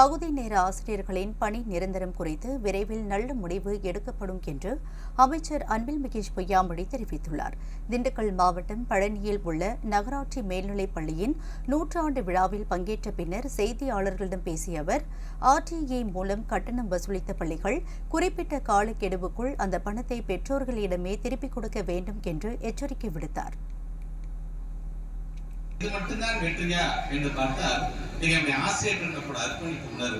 பகுதி நேர ஆசிரியர்களின் பணி நிரந்தரம் குறித்து விரைவில் நல்ல முடிவு எடுக்கப்படும் என்று அமைச்சர் அன்பில் மகேஷ் பொய்யாமொழி தெரிவித்துள்ளார். திண்டுக்கல் மாவட்டம் பழனியில் உள்ள நகராட்சி மேல்நிலைப் பள்ளியின் நூற்றாண்டு விழாவில் பங்கேற்ற பின்னர் செய்தியாளர்களிடம் பேசிய அவர் ஆர்டிஏ மூலம் கட்டணம் வசூலித்த பள்ளிகள் குறிப்பிட்ட காலக்கெடுவுக்குள் அந்த பணத்தை பெற்றோர்களிடமே திருப்பிக் கொடுக்க வேண்டும் என்று எச்சரிக்கை விடுத்தார். இது மட்டும்தான் வெற்றியா என்று பார்த்தால் நீங்க அப்படி ஆசிரியர்கள் கூட அர்ப்பணிப்பு உணர்வு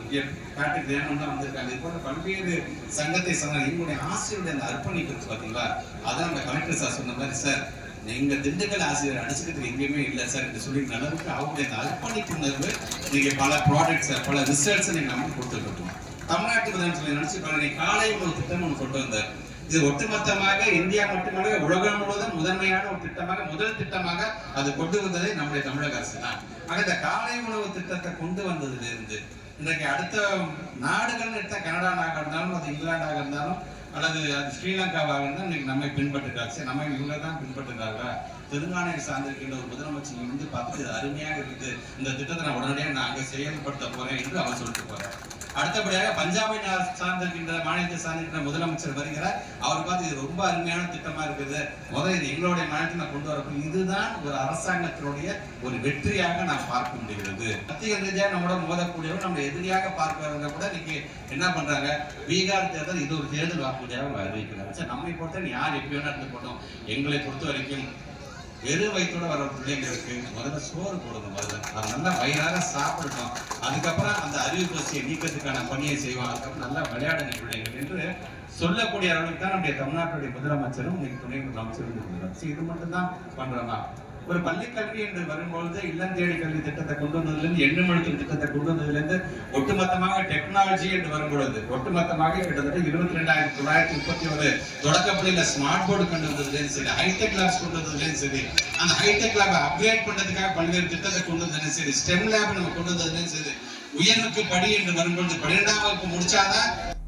பேட்ரிக் ரேமன் தான் வந்திருக்காங்க. இது போன்ற பல்வேறு சங்கத்தை சொன்னாங்க எங்களுடைய ஆசிரியருடைய அந்த அர்ப்பணிப்பு இருக்கு பாத்தீங்களா அதான் அந்த கலெக்டர் சார் சொன்ன மாதிரி சார் நீங்க திண்டுக்கல் ஆசிரியர் அடிச்சுக்கிறது எங்கேயுமே இல்லை சார் என்று சொல்லி அளவுக்கு அவங்களுடைய அந்த அர்ப்பணிப்பு உணர்வு நீங்க பல ப்ராடக்ட்ஸ் பல ரிசல்ட்ஸ் நீங்க நமக்கு கொடுத்துருக்கோம். தமிழ்நாட்டு முதல் சொல்லி நினைச்சு பாருங்க காலை உணவு திட்டம் ஒன்று கொண்டு வந்தார். இது ஒட்டுமொத்தமாக இந்தியா மட்டுமல்ல உலகம் முழுவதும் முதன்மையான ஒரு திட்டமாக முதல் திட்டமாக அது கொண்டு வந்ததே நம்முடைய தமிழக அரசு தான். ஆக இந்த காலை உணவு திட்டத்தை கொண்டு வந்ததிலிருந்து இன்றைக்கு அடுத்த நாடுகள்னு எடுத்த கனடா நாடாக இருந்தாலும் அது இங்கிலாண்டாக இருந்தாலும் அல்லது அது ஸ்ரீலங்காவாக இருந்தால் இன்னைக்கு நம்மை பின்பற்றுகிறார். சரி நம்ம இவங்க தான் பின்பற்றுகிறார்களா? தெலுங்கானாவை சார்ந்திருக்கின்ற ஒரு முதலமைச்சர் வந்து பார்த்து அருமையாக இருக்குது. இந்த திட்டத்தை நான் உடனடியாக நான் அங்கே செயல்படுத்த போறேன் என்று அவர் சொல்லிட்டு போறார். அடுத்தபடியாக பஞ்சாபை நா- சார்ந்திருக்கின்ற மாநிலத்தை சார்ந்திருக்கிற முதலமைச்சர் வருகிறார். அவர் பார்த்து இது ரொம்ப அருமையான திட்டமா இருக்குது. முதல் இது எங்களுடைய மாநிலத்தில் கொண்டு வரப்போ இதுதான் ஒரு அரசாங்கத்தினுடைய ஒரு வெற்றியாக நாம் பார்க்க முடிகிறது. மத்திய ரீதியாக நம்மளோட மோதக்கூடியவர் நம்ம எதிரியாக பார்க்கிறவங்க கூட இன்னைக்கு என்ன பண்றாங்க? பீகார் தேர்தல் இது ஒரு தேர்தல் வாக்குறுதியாக அவங்க அறிவிக்கிறாங்க நம்மை பொறுத்த யார் எப்படியோ நடந்து போட்டோம் எங்களை பொறுத்த வரைக்கும் வெறும் வயிற்றோட வர பிள்ளைங்களுக்கு முதல்ல சோறு போடணும் முதல்ல. அது நல்லா வயிறார சாப்பிடணும். அதுக்கப்புறம் அந்த அறிவு பசியை நீக்கிறதுக்கான பணியை செய்வோம். அதுக்கப்புறம் நல்லா விளையாடுங்க பிள்ளைங்கள் என்று சொல்லக்கூடிய அளவுக்கு தான் நம்முடைய தமிழ்நாட்டுடைய முதலமைச்சரும் இன்னைக்கு துணை முதலமைச்சரும் இருக்கிறார் இது மட்டும் தான் பண்றோமா? ஒரு பள்ளிக்கல்வி என்று வரும்பொழுது இல்லம் தேடி கல்வி திட்டத்தை கொண்டு வந்ததிலிருந்து எண்ணம் எழுத்தும் திட்டத்தை கொண்டு வந்ததிலிருந்து ஒட்டுமொத்தமாக டெக்னாலஜி என்று வரும்பொழுது ஒட்டுமொத்தமாக கிட்டத்தட்ட இருபத்தி ரெண்டாயிரத்தி தொள்ளாயிரத்தி முப்பத்தி ஒரு தொடக்கப்படியில் ஸ்மார்ட் போர்டு கொண்டு வந்ததுலேயும் சரி ஹைடெக் லேப்ஸ் கொண்டு வந்ததுலேயும் சரி அந்த ஹைடெக் லேப் அப்கிரேட் பண்ணதுக்காக பல்வேறு திட்டத்தை கொண்டு வந்ததுலேயும் சரி ஸ்டெம் லேப் நம்ம கொண்டு வந்ததுலேயும் சரி உயர்வுக்கு படி என்று வரும்பொழுது பன்னிரெண்டாம் வகுப்பு முடிச்சாதான்